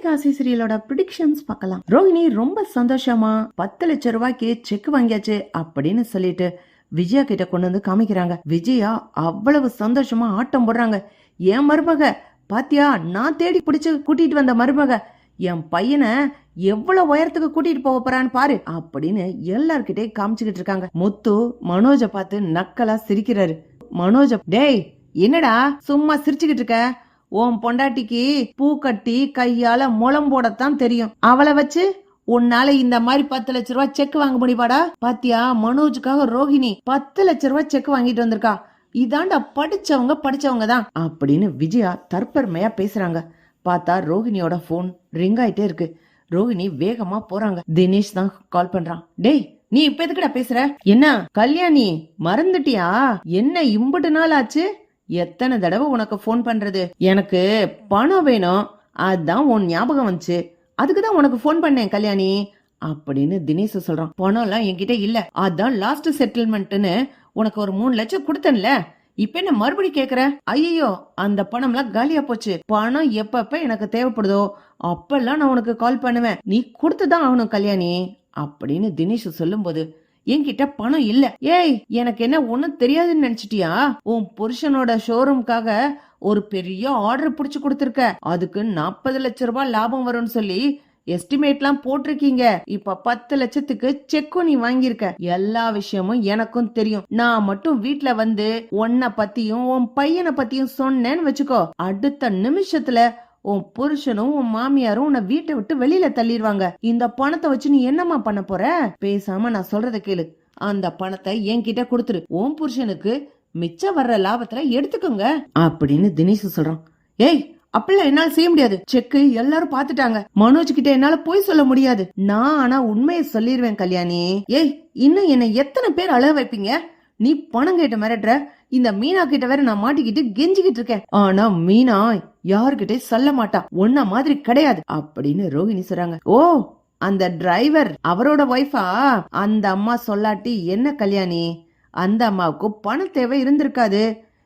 அட்டகாசி சீரியலோட predictions பார்க்கலாம். ரோஹிணி ரொம்ப சந்தோஷமா பத்து லட்சம் ரூபாய்க்கு செக் வாங்கியாச்சு அப்படின்னு சொல்லிட்டு விஜயா கிட்ட கொண்டு வந்து காமிக்கிறாங்க. விஜயா அவ்வளவு சந்தோஷமா ஆட்டம் போடுறாங்க. என் மருமக பாத்தியா? நான் தேடி பிடிச்சு கூட்டிட்டு வந்த மருமக என் பையனை எவ்வளவு உயரத்துக்கு கூட்டிட்டு போக போறான்னு பாரு அப்படின்னு எல்லார்கிட்டே காமிச்சுக்கிட்டு இருக்காங்க. முத்து மனோஜ பார்த்து நக்கலா சிரிக்கிறாரு. மனோஜ டேய் என்னடா சும்மா சிரிச்சுக்கிட்டு இருக்க? உன் பொண்டாட்டிக்கு பூ கட்டி கையால முளம் போடத்தான் தெரியும். அவளை வச்சு உன்னால இந்த மாதிரி பத்து லட்ச ரூபாய் செக் வாங்க முடியுமாடா? பாத்தியா? மனோஜுக்காக ரோஹிணி பத்து லட்ச ரூபாய் செக் வாங்கிட்டு வந்திருக்கா. இதாண்டா படிச்சவங்க படிச்சவங்க தான். அப்படின்னு விஜயா தற்பெருமையா பேசுறாங்க. பார்த்தா ரோஹிணியோட போன் ரிங் ஆயிட்டே இருக்கு. ரோஹிணி வேகமா போறாங்க. தினேஷ் தான் கால் பண்றான். டேய் நீ இப்ப எதுக்குடா பேசுற? என்ன கல்யாணி மறந்துட்டியா? என்ன இம்புட்டு நாள் ஆச்சு? எத்தனை தடவை உனக்கு ஃபோன் பண்றது? எனக்கு பணம் வேணும். அதான் உன் ஞாபகம் வந்துச்சு. அதுக்கு தான் உனக்கு ஃபோன் பண்ணேன் கல்யாணி. அப்படின்னு தினேஷ் சொல்றான். பணம்லாம் என்கிட்ட இல்ல. அதான் லாஸ்ட் செட்டில்மெண்ட்னு உனக்கு ஒரு மூணு லட்சம் கொடுத்தேன்ல. இப்ப என்ன மறுபடியும் கேக்குற? ஐயோ அந்த பணம்லாம் காலியா போச்சு. பணம் எப்பப்ப எனக்கு தேவைப்படுதோ அப்பெல்லாம் நான் உனக்கு கால் பண்ணுவேன். நீ கொடுத்துதான் ஆகணும் கல்யாணி. அப்படின்னு தினேஷ் சொல்லும்போது என்கிட்ட பணம் இல்ல. ஏய் எனக்கு என்ன ஒன்னும் தெரியாதுன்னு நினைச்சிட்டியா? உன் புருஷனோட ஷோரூம்காக ஒரு பெரிய ஆர்டர் புடிச்சு கொடுத்துருக்க. அதுக்கு நாற்பது லட்ச ரூபாய் லாபம் வரும்னு சொல்லி எஸ்டிமேட்லாம் போட்டிருக்கீங்க. இப்ப பத்து லட்சத்துக்கு செக்கும் நீ வாங்கியிருக்க. எல்லா விஷயமும் எனக்கும் தெரியும். நான் மட்டும் வீட்டுல வந்து உன்னை பத்தியும் உன் பையனை பத்தியும் சொன்னேன்னு வச்சுக்கோ. அடுத்த நிமிஷத்துல உன் புருஷனும் உன் மாமியாரும் உன்னை வீட்டை விட்டு வெளியில தள்ளிடுவாங்க. இந்த பணத்தை வச்சு நீ என்னம்மா பண்ண போற? பேசாம நான் சொல்றத கேளு. அந்த பணத்தை என்கிட்ட கொடுத்துரு. உன் புருஷனுக்கு மிச்சம் வர்ற லாபத்துல எடுத்துக்கோங்க. அப்படின்னு தினேஷ் சொல்றான். ஏய் அப்படிலாம் என்னால செய்ய முடியாது. செக்கு எல்லாரும் பாத்துட்டாங்க மனோஜ் கிட்ட என்னால போய் சொல்ல முடியாது. நான் ஆனா உண்மையை சொல்லிடுவேன் கல்யாணி. ஏய் இன்னும் என்னை எத்தனை பேர் அழ வைப்பீங்க? நீ பணம் கேட்ட மிரட்டுற. இந்த மீனா கிட்ட வேற நான் மாட்டிக்கிட்டு கெஞ்சிக்கிட்டு இருக்கேன். ஆனா மீனா யாருகிட்டே சொல்ல மாட்டா. உன்ன மாதிரி கிடையாது அப்படின்னு ரோஹிணி சொல்றாங்க. ஓ அந்த டிரைவர் அவரோட ஒய்ஃபா அந்த அம்மா சொல்லாட்டி என்ன கல்யாணி? அந்த அம்மாவுக்கு பண தேவை இருந்திருக்காது.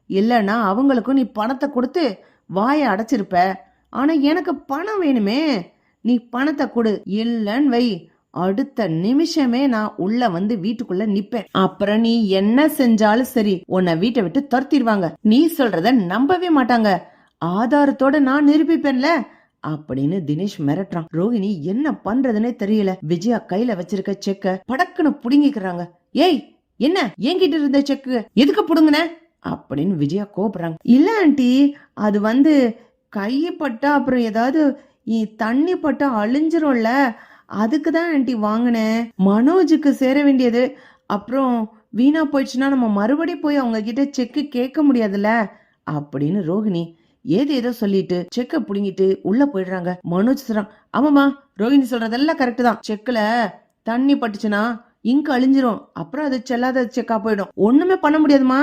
இல்லனா அவங்களுக்கும் நீ பணத்தை கொடுத்து வாயை அடைச்சிருப்ப. ஆனா எனக்கு பணம் வேணுமே. நீ பணத்தை கொடு. இல்லன்னு வை. அடுத்த நிமிஷமே நான் உள்ள வந்து வீட்டுக்குள்ள நிப்பேன். அப்புறம் நீ என்ன செஞ்சாலும் சரி உன்னை வீட்டை விட்டு துரத்திடுவாங்க. நீ சொல்றத நம்பவே மாட்டாங்க. ஆதாரத்தோட நான் நிரூபிப்பேன்ல அப்படின்னு தினேஷ் மிரட்டுறான். ரோஹிணி என்ன பண்றதுன்னே தெரியல. விஜயா கையில வச்சிருக்க செக்க படக்குன்னு புடுங்கிக்கிறாங்க. ஏய் என்ன? என்கிட்ட இருந்த செக்கு எதுக்கு புடுங்குன? அப்படின்னு விஜயா கோபுறாங்க இல்ல ஆண்டி அது வந்து கையை பட்டா அப்புறம் ஏதாவது தண்ணி பட்டா அழிஞ்சிரும்ல அதுக்கு தான் ஆன்ட்டி வாங்கினேன். மனோஜுக்கு சேர வேண்டியது. அப்புறம் வீணா போயிடுச்சுன்னா நம்ம மறுபடியும் போய் அவங்க கிட்ட செக்கு கேட்க முடியாதுல்ல? அப்படின்னு ரோகிணி ஏது ஏதோ சொல்லிட்டு செக்கை புடுங்கிட்டு உள்ள போயிடுறாங்க. மனோஜ் சொல்றான் ஆமாமா ரோஹிணி சொல்றதெல்லாம் கரெக்ட் தான். செக்ல தண்ணி பட்டுச்சுன்னா இங்கு அழிஞ்சிரும். அப்புறம் அது செல்லாத செக்கா போயிடும். ஒண்ணுமே பண்ண முடியாதுமா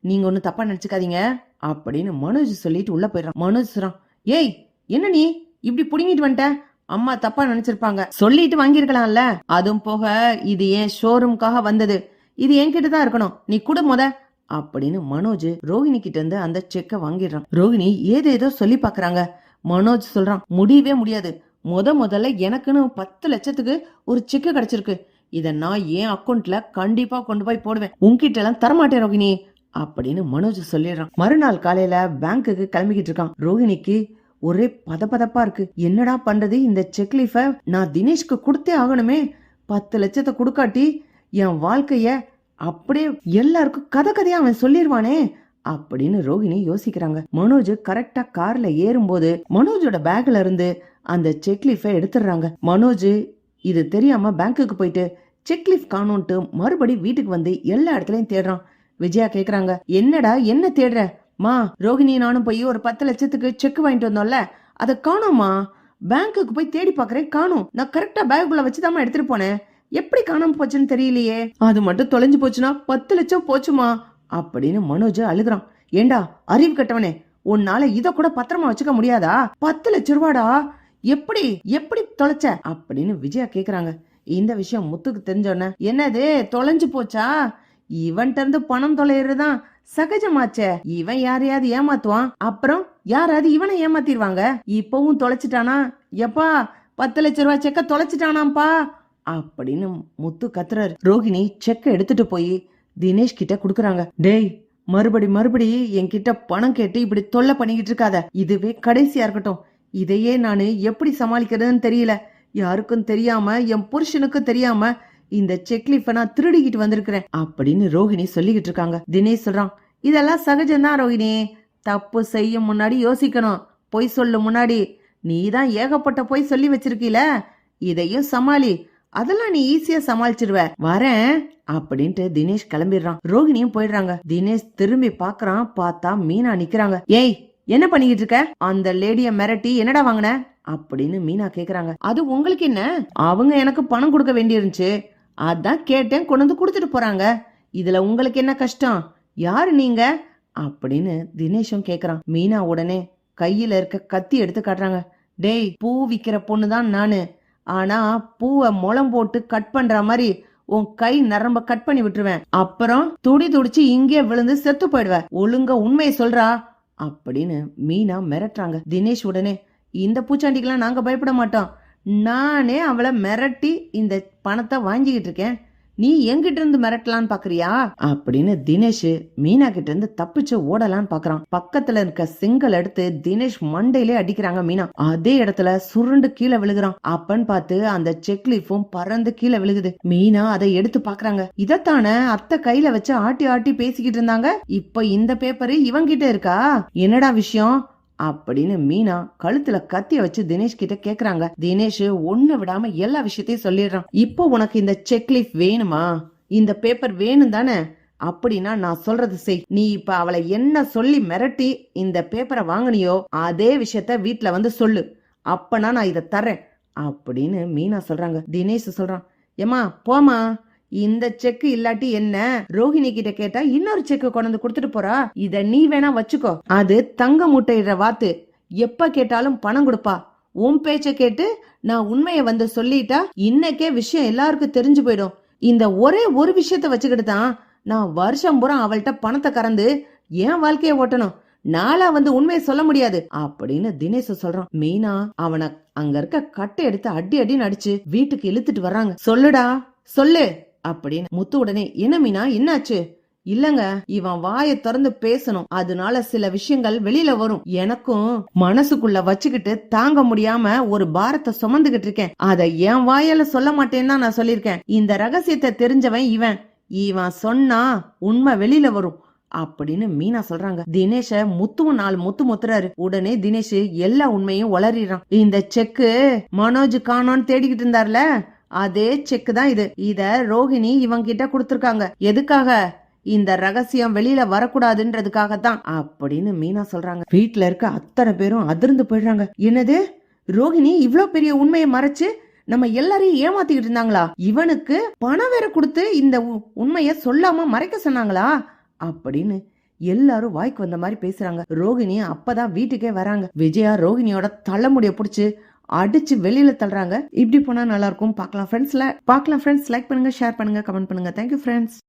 நீங்க ஒன்னும் தப்பா நினைச்சுக்காதீங்க. அப்படின்னு மனோஜ் சொல்லிட்டு உள்ள போயிடுறான். மனோஜ் சொல்றான் ஏய் என்ன நீ? இப்படி புடுங்கிட்டு வந்துட்ட? அம்மா தப்பா நினைச்சிருப்பாங்க. சொல்லிட்டு வாங்கியிருக்கலாம்ல. அதுவும் போக இது ஏன் ஷோரூம்காக வந்தது? இது என்கிட்ட தான் இருக்கணும். நீ கூட முத. அப்படின்னு மனோஜ் ரோஹிணி கிட்ட இருந்து அந்த செக்கை வாங்கிடுறான். ரோஹிணி ஏதோ சொல்லி பாக்குறாங்க. மனோஜ் சொல்றான் முடியவே முடியாது. முத முதல்ல எனக்குன்னு பத்து லட்சத்துக்கு ஒரு செக்கு கிடைச்சிருக்கு. இத நான் என் அக்கௌண்ட்ல கண்டிப்பா கொண்டு போய் போடுவேன். உன்கிட்ட எல்லாம் தரமாட்டேன் ரோஹிணி அப்படின்னு மனோஜ் சொல்லிடுறான். மறுநாள் காலையில பேங்க்குக்கு கிளம்பிக்கிட்டு இருக்கான். ரோஹிணிக்கு ஒரே பதப்பதப்பா இருக்கு. என்னடா பண்றது இந்த செக் நான் தினேஷ்க்கு கொடுத்தே ஆகணுமே. பத்து லட்சத்தை கொடுக்காட்டி என் வாழ்க்கைய அப்படியே எல்லாருக்கும் கதை கதையா அவன் சொல்லிடுவானே அப்படின்னு ரோஹிணி யோசிக்கிறாங்க. மனோஜ் கரெக்டா கார்ல ஏறும்போது மனோஜோட பேக்ல இருந்து அந்த செக்லீஃபை எடுத்துடுறாங்க. மனோஜ் இது தெரியாம பேங்க்குக்கு போயிட்டு செக் லீஃப் காணோன்ட்டு மறுபடி வீட்டுக்கு வந்து எல்லா இடத்துலயும் தேடுறான். விஜயா கேக்குறாங்க என்னடா என்ன தேடுற? மா ரோஹிணி நானும் போய் ஒரு பத்து லட்சத்துக்கு செக் வாங்கிட்டு வந்தோம்ல. அதை காணோமா பேங்க்குக்கு போய் தேடி பாக்குறேன் காணும். நான் கரெக்டா பேக்குள்ள வச்சுதாம்மா எடுத்துட்டு போனேன். எப்படி காணாம போச்சுன்னு தெரியலையே. அது மட்டும் தொலைஞ்சு போச்சுன்னா பத்து லட்சம் போச்சுமா? அப்படின்னு மனோஜ் அழுகுறான். ஏண்டா அறிவு கட்டவனே உன்னால இத கூட பத்திரமா வச்சுக்க முடியாதா? பத்து லட்ச ரூபாடா? எப்படி எப்படி தொலைச்ச? அப்படின்னு விஜயா கேக்குறாங்க. இந்த விஷயம் முத்துக்கு தெரிஞ்சோன்ன என்னது தொலைஞ்சு போச்சா? இவன்கிட்ட இருந்து பணம் தொலைறதுதான் சகஜமாச்சே. இவன் யாரையாவது ஏமாத்துவான்? அப்புறம் யாராவது இவனை ஏமாத்திடுவாங்க? இப்பவும் தொலைச்சிட்டானா? எப்பா பத்து லட்ச ரூபாய் செக்க தொலைச்சிட்டானாம்பா அப்படின்னு முத்து கத்துறாரு. ரோகிணி செக்கை எடுத்துட்டு போய் தினேஷ் கிட்ட குடுக்கறாங்க. டேய் மறுபடி மறுபடி என்கிட்ட பணம் கேட்டு இப்படி தொல்லை பண்ணிக்கிட்டு இருக்காத. இதுவே கடைசியா இருக்கட்டும். இதையே நான் எப்படி சமாளிக்கிறதுன்னு தெரியல. யாருக்கும் தெரியாம என் புருஷனுக்கும் தெரியாம இந்த செக்லீஃப நான் திருடிக்கிட்டு வந்திருக்கிறேன் அப்படின்னு ரோஹிணி சொல்லிக்கிட்டு இருக்காங்க. தினேஷ் சொல்றான் இதெல்லாம் சகஜம்தான் ரோஹிணி. தப்பு செய்யும் முன்னாடி யோசிக்கணும். பொய் சொல்லும் முன்னாடி. நீ தான் ஏகப்பட்ட பொய் சொல்லி வச்சிருக்கீல. இதையும் சமாளி. அதெல்லாம் நீ ஈஸியா சமாளிச்சிருவ. வரேன் அப்படின்ட்டு தினேஷ் கிளம்பிடுறான். ரோஹிணியும் போயிடுறாங்க. தினேஷ் திரும்பி பாக்குறான். பார்த்தா மீனா நிக்கிறாங்க. ஏய் என்ன பண்ணிக்கிட்டு இருக்க? அந்த லேடிய மிரட்டி என்னடா வாங்கின? அப்படின்னு மீனா கேக்குறாங்க. அது உங்களுக்கு என்ன? அவங்க எனக்கு பணம் கொடுக்க வேண்டியிருந்துச்சு. அதான் கேட்டேன் கொண்டு வந்து கொடுத்துட்டு போறாங்க. இதுல உங்களுக்கு என்ன கஷ்டம்? யாரு நீங்க? அப்படின்னு தினேஷும் கேக்குறான். மீனா உடனே கையில இருக்க கத்தி எடுத்து காட்டுறாங்க. டேய் பூ விக்கிற பொண்ணு தான் நானு. ஆனா பூவை முளம் போட்டு கட் பண்ற மாதிரி உன் கை நரம்ப கட் பண்ணி விட்டுருவேன். அப்புறம் துடி துடிச்சு இங்கே விழுந்து செத்து போயிடுவ. ஒழுங்க உண்மையை சொல்றா அப்படின்னு மீனா மிரட்டுறாங்க. தினேஷ் உடனே இந்த பூச்சாண்டிக்கெல்லாம் நாங்க பயப்பட மாட்டோம். நானே அவளை மிரட்டி இந்த பணத்தை வாங்கிக்கிட்டு இருக்கேன் நீ எங்கிட்ட இருந்து மிரட்டலான்னு பாக்குறியா? அப்படின்னு தினேஷ் மீனா கிட்ட இருந்து தப்பிச்சு ஓடலான்னு பாக்குறான். பக்கத்துல இருக்க செங்கல் எடுத்து தினேஷ் மண்டையிலே அடிக்கிறாங்க மீனா. அதே இடத்துல சுருண்டு கீழே விழுகுறான். அப்பன்னு பார்த்து அந்த செக்லீஃபும் பறந்து கீழே விழுகுது. மீனா அதை எடுத்து பாக்குறாங்க. இதத்தானே அத்தை கையில வச்சு ஆட்டி ஆட்டி பேசிக்கிட்டு இருந்தாங்க. இப்ப இந்த பேப்பரு இவங்கிட்ட இருக்கா? என்னடா விஷயம்? அப்படின்னு மீனா கழுத்துல கத்திய வச்சு தினேஷ் கிட்ட கேக்குறாங்க. தினேஷ் ஒண்ணு விடாம எல்லா விஷயத்தையும் சொல்லிடுறான். இப்போ உனக்கு இந்த செக்லீஃப் வேணுமா? இந்த பேப்பர் வேணும் தானே? அப்படின்னா நான் சொல்றது செய். நீ இப்ப அவளை என்ன சொல்லி மிரட்டி இந்த பேப்பரை வாங்குனியோ அதே விஷயத்த வீட்டுல வந்து சொல்லு. அப்பனா நான் இதை தரேன் அப்படின்னு மீனா சொல்றாங்க. தினேஷ் சொல்றான். ஏமா போமா இந்த செக்கு இல்லாட்டி என்ன? ரோஹிணி கிட்ட கேட்டா இன்னொரு செக்கு கொண்டு கொடுத்துட்டு போறா. இத நீ வேணா வச்சுக்கோ. அது தங்க முட்டையிடுற வாத்து. எப்ப கேட்டாலும் பணம் கொடுப்பா. உன் பேச்ச கேட்டு நான் உண்மைய வந்து சொல்லிட்டா இன்னைக்கே விஷயம் எல்லாருக்கும் தெரிஞ்சு போயிடும். இந்த ஒரே ஒரு விஷயத்த வச்சுக்கிட்டு தான் நான் வருஷம் பூரா அவள்கிட்ட பணத்தை கறந்து என் வாழ்க்கைய ஓட்டணும். நாளா வந்து உண்மையை சொல்ல முடியாது. அப்படின்னு தினேஷ் சொல்றான். மீனா அவனை அங்க இருக்க கட்டை எடுத்து அடி அடின்னு நடிச்சு வீட்டுக்கு இழுத்துட்டு வர்றாங்க. சொல்லுடா. சொல்லு. அப்படின்னு முத்து உடனே என்ன மீனா என்னாச்சு? இல்லங்க இவன் வாயை திறந்து பேசணும். அதனால சில விஷயங்கள் வெளியில வரும். எனக்கும் மனசுக்குள்ள வச்சுக்கிட்டு தாங்க முடியாம ஒரு பாரத்தை சுமந்துகிட்டு இருக்கேன். அத என் வாயால சொல்ல மாட்டேன்னு தான் நான் சொல்லியிருக்கேன். இந்த ரகசியத்தை தெரிஞ்சவன் இவன். இவன் சொன்னா உண்மை வெளியில வரும். அப்படின்னு மீனா சொல்றாங்க. தினேஷ முத்துவும் நாலு முத்து முத்துறாரு. உடனே தினேஷ் எல்லா உண்மையும் உளறிறான் இந்த செக்கு மனோஜ் காணோன்னு தேடிக்கிட்டு இருந்தார்ல அதே செக் தான் இது. இத ரோஹிணி இவங்க கிட்ட எதுக்காக? இந்த ரகசியம் வெளியில வரக்கூடாதுன்றதுக்காக தான் அப்படின்னு மீனா சொல்றாங்க. வீட்டுல இருக்க அத்தனை பேரும் அதிர்ந்து போயிடுறாங்க. என்னது? ரோஹிணி இவ்வளோ பெரிய உண்மையை மறைச்சு நம்ம எல்லாரையும் ஏமாத்திக்கிட்டு இருந்தாங்களா? இவனுக்கு பணம் வேற கொடுத்து இந்த உ- உண்மைய சொல்லாம மறைக்க சொன்னாங்களா? அப்படின்னு எல்லாரும் வாய்க்கு வந்த மாதிரி பேசுறாங்க. ரோகிணி அப்பதான் வீட்டுக்கே வராங்க. விஜயா ரோகிணியோட தலைமுடிய புடிச்சு அடிச்சு வெளியில தள்ளுறாங்க. இப்படி போனா நல்லா இருக்கும். பார்க்கலாம் ஃப்ரெண்ட்ஸ்ல பார்க்கலாம் ஃப்ரெண்ட்ஸ் லைக் பண்ணுங்க ஷேர் பண்ணுங்க கமெண்ட் பண்ணுங்க. Thank you friends